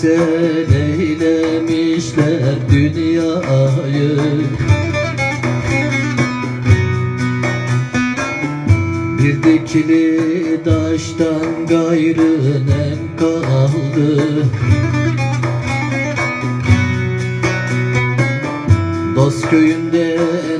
sen eylemişler dünyayı. Bir dikili taştan gayrı nem kaldı. Dost köyünden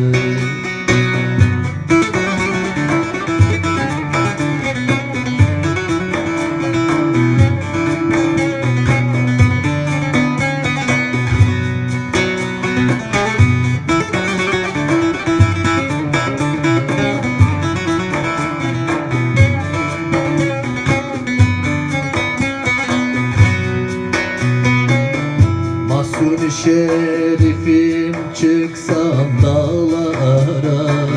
Mahsun şerifim çıksam dağlara.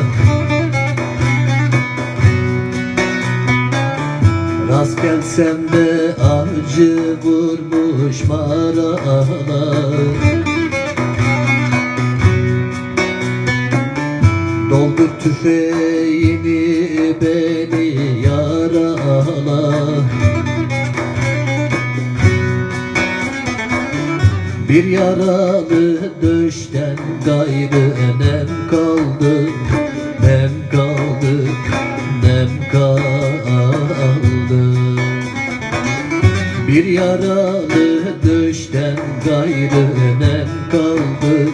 Rast gelsem de avcı vurmuş maralar. Doldur tüfeğini beni Bir yaralı düşten gayrı nem kaldı Nem kaldı, nem kaldı. Bir yaralı düşten gayrı nem kaldı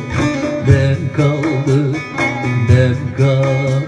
Nem kaldı, nem kaldı.